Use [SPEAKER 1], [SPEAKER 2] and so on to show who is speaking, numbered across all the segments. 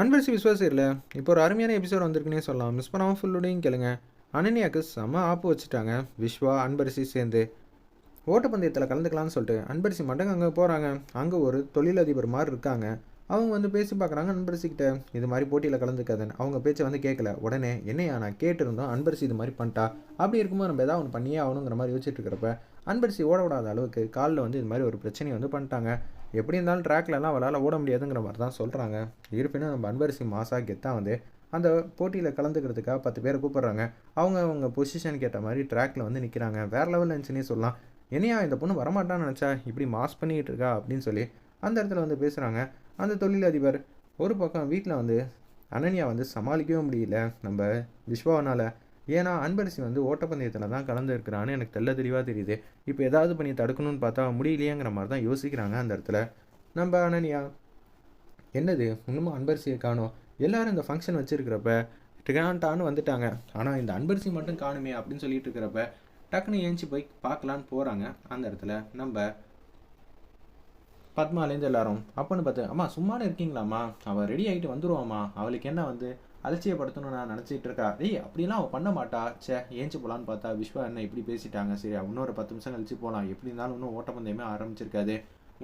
[SPEAKER 1] அன்பரிசி விஸ்வாசம் இல்லை இப்போ ஒரு அருமையான எபிசோட் வந்திருக்குன்னே சொல்லலாம். மிஸ் பண்ணாமல் ஃபுல்லுடையும் கேளுங்க. அனன்யாவுக்கு செம ஆப்பு வச்சுட்டாங்க. விஸ்வா அன்பரிசி சேர்ந்து. ஓட்டப்பந்தயத்தில் கலந்துக்கலாம்னு சொல்லிட்டு அன்பரிசி மட்டங்க அங்கே போகிறாங்க அங்கே ஒரு தொழிலதிபர் மாதிரி இருக்காங்க. அவங்க வந்து பேசி பார்க்குறாங்க அன்பரசிக்கிட்ட இது மாதிரி போட்டியில் கலந்துக்காதன் அவங்க பேச்சை வந்து கேட்கல உடனே என்னையா நான் கேட்டிருந்தோம் அன்பரசி இது மாதிரி பண்ணிட்டா. அப்படி இருக்கும்போது நம்ம எதாவது ஒன்று பண்ணியே ஆகணுங்கிற மாதிரி யோசிச்சுட்டு இருக்கிறப்ப அன்பரசி ஓட விடாத அளவுக்கு காலில் வந்து இது மாதிரி ஒரு பிரச்சனையை வந்து பண்ணிட்டாங்க. எப்படி இருந்தாலும் ட்ராக்லலாம் அவளால் ஓட முடியாதுங்கிற மாதிரி தான் சொல்கிறாங்க இருப்பினும் நம்ம அன்பரசி மாசா கெத்தா வந்து அந்த போட்டியில் கலந்துக்கிறதுக்காக பத்து பேரை கூப்பிட்றாங்க. அவங்க அவங்க பொசிஷன் கேட்ட மாதிரி ட்ராக்ல வந்து நிற்கிறாங்க வேறு லெவலில் இருந்துச்சுன்னே சொல்லலாம். இனியா இந்த பொண்ணு வரமாட்டான்னு நினச்சா? இப்படி மாஸ் பண்ணிக்கிட்டு இருக்கா? அப்படின்னு சொல்லி அந்த இடத்துல வந்து பேசுகிறாங்க அந்த தொழிலதிபர் ஒரு பக்கம் வீட்டில் வந்து அனன்யா வந்து சமாளிக்கவே முடியல. நம்ம விஸ்வாவனால் ஏன்னா அன்பரசி வந்து ஓட்டப்பந்தயத்தில் தான் கலந்துருக்கிறான்னு எனக்கு தெல்ல தெளிவாக தெரியுது. இப்போ ஏதாவது பண்ணி தடுக்கணும்னு பார்த்தா முடியலையேங்கிற மாதிரி தான் யோசிக்கிறாங்க அந்த இடத்துல. நம்ம அனன்யா என்னது? இன்னமும் அன்பரசியை காணும் எல்லாரும் இந்த ஃபங்க்ஷன் வச்சுருக்கிறப்ப டிகான்டான்னு வந்துட்டாங்க. ஆனால் இந்த அன்பரசி மட்டும் காணுமே அப்படின்னு சொல்லிட்டு இருக்கிறப்ப டக்குன்னு ஏஞ்சி போய் பார்க்கலான்னு போகிறாங்க அந்த இடத்துல. நம்ம பத்மாலேருந்து எல்லாரும். அப்போன்னு பார்த்து அம்மா சும்மானே இருக்கீங்களாம்மா? அவள் ரெடி ஆகிட்டு வந்துருவாம்மா. அவளுக்கு என்ன வந்து அலட்சியப்படுத்தணும்னு நான் நினச்சிட்டு இருக்கா? ஏய் அப்படிலாம் அவள் பண்ண மாட்டா. ச்சே ஏஞ்சி போகலான்னு பார்த்தா விஸ்வா என்ன இப்படி பேசிட்டாங்க? சரி இன்னொரு பத்து நிமிஷம் கழிச்சு போகலாம் எப்படி இருந்தாலும் இன்னும் ஓட்டப்பந்தயமே ஆரம்பிச்சிருக்காது.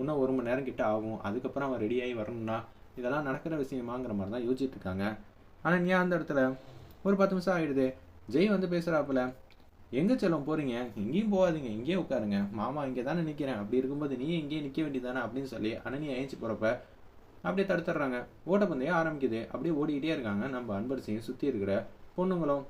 [SPEAKER 1] இன்னும் ஒரு மணி நேரம் கிட்ட ஆகும். அதுக்கப்புறம் அவன் ரெடியாகி வரணும்னா இதெல்லாம் நடக்கிற விஷயமாங்கிற மாதிரி தான் யோசிச்சுட்டு இருக்காங்க. ஆனால் நீ அந்த இடத்துல? ஒரு பத்து நிமிஷம் ஆகிடுது ஜெய் வந்து பேசுகிறாப்புல எங்கே செல்லம் போகிறீங்க எங்கேயும் போகாதீங்க. இங்கேயே உட்காருங்க. மாமா இங்கே தானே நிற்கிறேன் அப்படி இருக்கும்போது நீ இங்கேயே நிற்க வேண்டியதானே அப்படின்னு சொல்லி அனனி ஏஞ்சி போகிறப்ப அப்படியே தடுத்துடுறாங்க. ஓட்டப்பந்தயம் ஆரம்பிக்குது. அப்படியே ஓடிக்கிட்டே இருக்காங்க. நம்ம அன்பரசியும் சுற்றி இருக்கிற பொண்ணுங்களும்.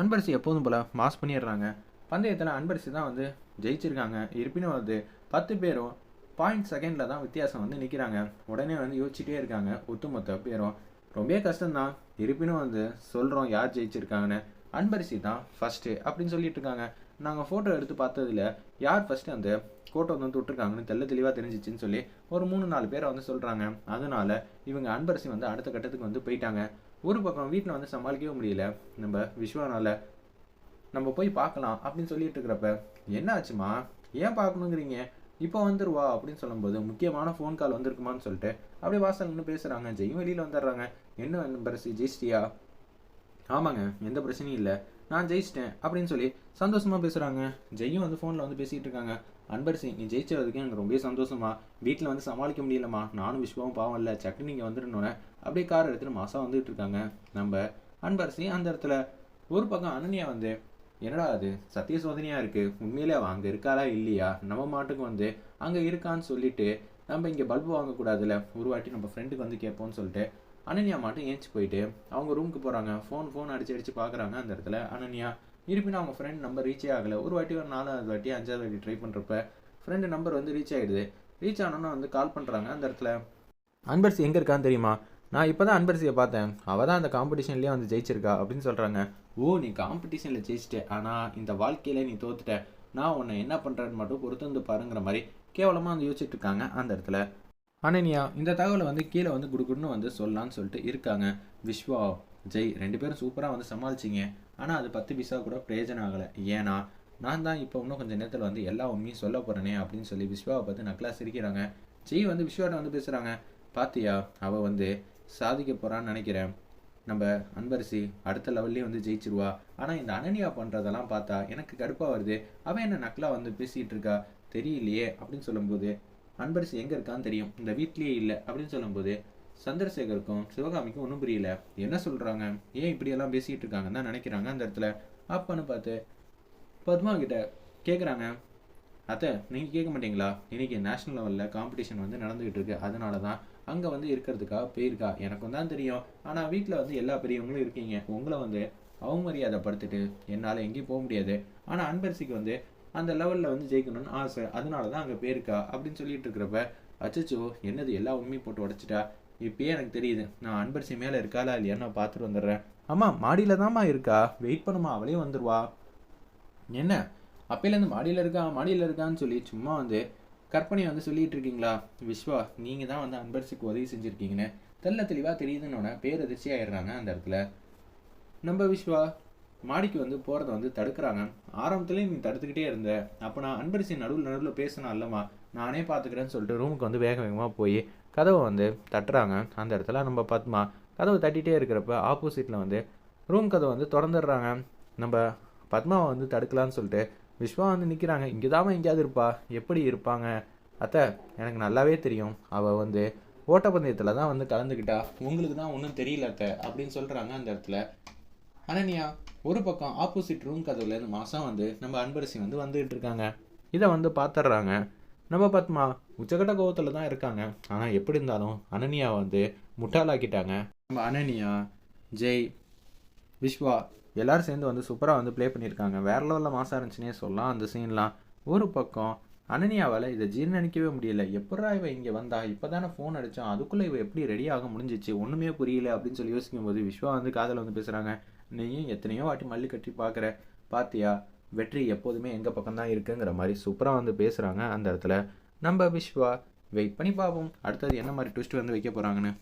[SPEAKER 1] அன்பரசி எப்போதும் போல் மாஸ் பண்ணிடுறாங்க. பந்தயத்தில் அன்பரசி தான் வந்து ஜெயிச்சிருக்காங்க. இருப்பினும் வந்து பத்து பேரும் பாயிண்ட் செகண்டில் தான் வித்தியாசம் வந்து நிற்கிறாங்க உடனே வந்து யோசிச்சுட்டே இருக்காங்க. ஒட்டுமொத்த பேரும். ரொம்ப கஷ்டம்தான். இருப்பினும் வந்து சொல்கிறோம் யார் ஜெயிச்சிருக்காங்கன்னு. அன்பரிசி தான் ஃபஸ்ட்டு அப்படின்னு சொல்லிட்டு இருக்காங்க. நாங்கள் ஃபோட்டோ எடுத்து பார்த்ததுல யார் ஃபஸ்ட்டு அந்த ஃபோட்டோ வந்து தொட்டிருக்காங்கன்னு தெல்ல தெளிவாக தெரிஞ்சிச்சின்னு சொல்லி ஒரு மூணு நாலு பேரை வந்து சொல்கிறாங்க அதனால இவங்க அன்பரசி வந்து அடுத்த கட்டத்துக்கு வந்து போயிட்டாங்க. ஒரு பக்கம் வீட்டில் வந்து சமாளிக்கவே முடியல. நம்ம விஸ்வனால நம்ம போய் பார்க்கலாம் அப்படின்னு சொல்லிட்டு இருக்கிறப்ப என்ன ஆச்சுமா? ஏன் பார்க்கணுங்கிறீங்க? இப்போ வந்துருவா அப்படின்னு சொல்லும்போது முக்கியமான ஃபோன் கால் வந்திருக்குமான்னு சொல்லிட்டு அப்படியே வாசல் நின்று பேசுகிறாங்க ஜெயும் வெளியில் வந்துடுறாங்க. என்ன அன்பரசி? ஜெய்ஸ்டியா ஆமாங்க எந்த பிரச்சனையும் இல்லை. நான் ஜெயிச்சிட்டேன் அப்படின்னு சொல்லி சந்தோஷமாக பேசுகிறாங்க ஜெயும் வந்து ஃபோனில் வந்து பேசிகிட்டு இருக்காங்க. அன்பரசி நீ ஜெயிச்சதுக்கு எனக்கு ரொம்ப சந்தோஷமா. வீட்டில் வந்து சமாளிக்க முடியலம்மா. நானும் விஸ்வாவும் பாவம் இல்லை. சக்கு நீங்கள் வந்துடணுன்னு அப்படியே கார் எடுத்துகிட்டு மாதம் வந்துகிட்டு இருக்காங்க. நம்ம அன்பரசி அந்த இடத்துல ஒரு பக்கம் அனன்யா வந்து என்னடா அது? சத்திய சோதனையாக இருக்குது உண்மையிலே அவள் அங்கே இருக்காளா இல்லையா? நம்ம மாட்டுக்கு வந்து அங்கே இருக்கான்னு சொல்லிட்டு நம்ம இங்கே பல்பு வாங்கக்கூடாதுல்ல? ஒரு வாட்டி நம்ம ஃப்ரெண்டுக்கு வந்து கேட்போம்னு சொல்லிட்டு அனன்யா மட்டும் ஏஞ்சி போயிட்டு அவங்க ரூமுக்கு போகிறாங்க ஃபோன் ஃபோன் அடிச்சு அடிச்சு பார்க்குறாங்க அந்த இடத்துல. அனன்யா இருப்பினும் அவங்க ஃப்ரெண்ட் நம்பர் ரீச்சே ஆகலை. ஒரு வாட்டி ஒரு நாலாவது வாட்டி அஞ்சாவது வாட்டி ட்ரை பண்ணுறப்ப ஃப்ரெண்டு நம்பர் வந்து ரீச் ஆகிடுது ரீச் ஆனோன்னு வந்து கால் பண்ணுறாங்க அந்த இடத்துல. அன்பரசி எங்கே இருக்கான்னு தெரியுமா? நான் இப்போ தான் அன்பரசியை பார்த்தேன். அவள் தான் அந்த காம்படிஷன்லேயே வந்து ஜெயிச்சிருக்கா அப்படின்னு சொல்கிறாங்க ஓ நீ காம்படிஷனில் ஜெயிச்சிட்ட. ஆனால் இந்த வாழ்க்கையில் நீ தோத்துட்ட. நான் உன்னை என்ன பண்ணுறேன்னு மட்டும் பொறுத்து வந்து பாருங்கிற மாதிரி கேவலமாக வந்து யோசிச்சுட்டு இருக்காங்க அந்த இடத்துல. அனன்யா இந்த தகவலை வந்து கீழே வந்து குடுக்குன்னு வந்து சொல்லலான்னு சொல்லிட்டு இருக்காங்க. விஸ்வா ஜெய் ரெண்டு பேரும் சூப்பராக வந்து சமாளிச்சிங்க. ஆனால் அது பத்து பைசா கூட பிரயோஜனம் ஆகலை. ஏன்னா நான் தான் இப்போ இன்னும் கொஞ்சம் நேரத்தில் வந்து எல்லா உண்மையும் சொல்ல போகிறேனே அப்படின்னு சொல்லி விஸ்வாவை பார்த்து நக்கலா சிரிக்கிறாங்க. ஜெய் வந்து விஸ்வாட்ட வந்து பேசுகிறாங்க பாத்தியா அவள் வந்து சாதிக்க போகிறான்னு நினைக்கிறேன். நம்ம அன்பரசி அடுத்த லெவல்லே வந்து ஜெயிச்சிருவா. ஆனால் இந்த அனன்யா பண்ணுறதெல்லாம் பார்த்தா எனக்கு கடுப்பாக வருது. அவன் என்ன நக்கலாக வந்து பேசிகிட்டு இருக்கா? தெரியலையே அப்படின்னு சொல்லும்போது அன்பரசு எங்கே இருக்கான்னு தெரியும். இந்த வீட்லேயே இல்லை அப்படின்னு சொல்லும்போது சந்திரசேகருக்கும் சிவகாமிக்கும் ஒன்றும் புரியல. என்ன சொல்கிறாங்க ஏன் இப்படியெல்லாம் பேசிகிட்டு இருக்காங்கன்னு தான் நினைக்கிறாங்க அந்த இடத்துல. அப்பன்னு பார்த்து பத்மா கிட்ட கேட்குறாங்க அத்தை நீங்கள் கேட்க மாட்டீங்களா? இன்றைக்கி நேஷ்னல் லெவலில் காம்படிஷன் வந்து நடந்துகிட்டு இருக்கு. அதனால தான் அங்கே வந்து இருக்கிறதுக்காக போயிருக்கா? எனக்கும் தான் தெரியும். ஆனால் வீட்டில் வந்து எல்லா பெரியவங்களும் இருக்கீங்க. உங்களை வந்து அவமரியாதைப்படுத்திட்டு என்னால் எங்கேயும் போக முடியாது. ஆனால் அன்பரசிக்கு வந்து அந்த லெவலில் வந்து ஜெயிக்கணும்னு ஆசை. அதனால தான் அங்கே போயிருக்கா. அப்படின்னு சொல்லிட்டு இருக்கிறப்ப அச்சச்சோ என்னது எல்லா உண்மையும் போட்டு உடச்சிட்டா? இப்பயே எனக்கு தெரியுது. நான் அன்பரசி மேலே இருக்காளா இல்லையா நான் பார்த்துட்டு வந்துடுறேன். ஆமாம் மாடியில் தாம்மா இருக்கா? வெயிட் பண்ணுமா அவளே வந்துடுவா என்ன? அப்பையிலேருந்து மாடியில் இருக்கா? மாடியில் இருக்கான்னு சொல்லி சும்மா வந்து கற்பனையை வந்து சொல்லிட்டு இருக்கீங்களா? விஸ்வா நீங்கள் தான் வந்து அன்பரசிக்கு உதவி செஞ்சுருக்கீங்கன்னு தெல்ல தெளிவாக தெரியுதுன்னு பேரதிர்ச்சி ஆயிடுறாங்க அந்த இடத்துல. நம்ம விஸ்வா மாடிக்கு வந்து போகிறத வந்து தடுக்கிறாங்க. ஆரம்பத்துலேயும் நீ தடுத்துக்கிட்டே இருந்த. அப்போ நான் அன்பரசி நடுவில் நடுவில் பேசினா இல்லைம்மா நானே பார்த்துக்கிறேன்னு சொல்லிட்டு ரூமுக்கு வந்து வேக வேகமாக போய் கதவை வந்து தட்டுறாங்க. அந்த இடத்துல நம்ம பத்மா கதவை தட்டிகிட்டே இருக்கிறப்ப ஆப்போசிட்டில் வந்து ரூம் கதவை வந்து திறந்துடுறாங்க. நம்ம பத்மாவை வந்து தடுக்கலான்னு சொல்லிட்டு விஸ்வா வந்து நிற்கிறாங்க இங்கே தான் எங்கேயாவது இருப்பா? எப்படி இருப்பாங்க? அத்தை எனக்கு நல்லாவே தெரியும். அவள் வந்து ஓட்டப்பந்தயத்தில் தான் வந்து கலந்துக்கிட்டா. உங்களுக்கு தான் ஒன்றும் தெரியல அத்தை அப்படின்னு சொல்கிறாங்க அந்த இடத்துல. அனன்யா ஒரு பக்கம் ஆப்போசிட் ரூம் கதவுலேருந்து மாதம் வந்து நம்ம அன்பரசி வந்து வந்துகிட்டு இருக்காங்க. இதை வந்து பார்த்துட்றாங்க நம்ம பத்மா உச்சகட்ட கோவத்தில் தான் இருக்காங்க. ஆனால் எப்படி இருந்தாலும் அனன்யா வந்து முட்டாளாக்கிட்டாங்க. நம்ம அனன்யா ஜெய் விஸ்வா எல்லோரும் சேர்ந்து வந்து சூப்பராக வந்து ப்ளே பண்ணியிருக்காங்க. வேற லெவலில் மாசாக இருந்துச்சுன்னே சொல்லலாம் அந்த சீன்லாம் ஒரு பக்கம் அனன்யாவால் இதை ஜீர்ணிக்கவே முடியல. எப்படா இவ இங்கே வந்தா? இப்போ தானே ஃபோன் அடித்தான் அதுக்குள்ளே இவ எப்படி ரெடி ஆக முடிஞ்சிச்சு? ஒன்றுமே புரியல அப்படின்னு சொல்லி யோசிக்கும் போது விஸ்வா வந்து காதில் வந்து பேசுகிறாங்க நீயும் எத்தனையோ வாட்டி மல்லி கட்டி பார்க்குற பாத்தியா? வெற்றி எப்போதுமே எங்கள் பக்கம் தான் இருக்குங்கிற மாதிரி சூப்பராக வந்து பேசுகிறாங்க அந்த இடத்துல. நம்ம விஸ்வா வெயிட் பண்ணி பார்ப்போம். அடுத்தது என்ன மாதிரி ட்விஸ்ட் வந்து வைக்க போகிறாங்கன்னு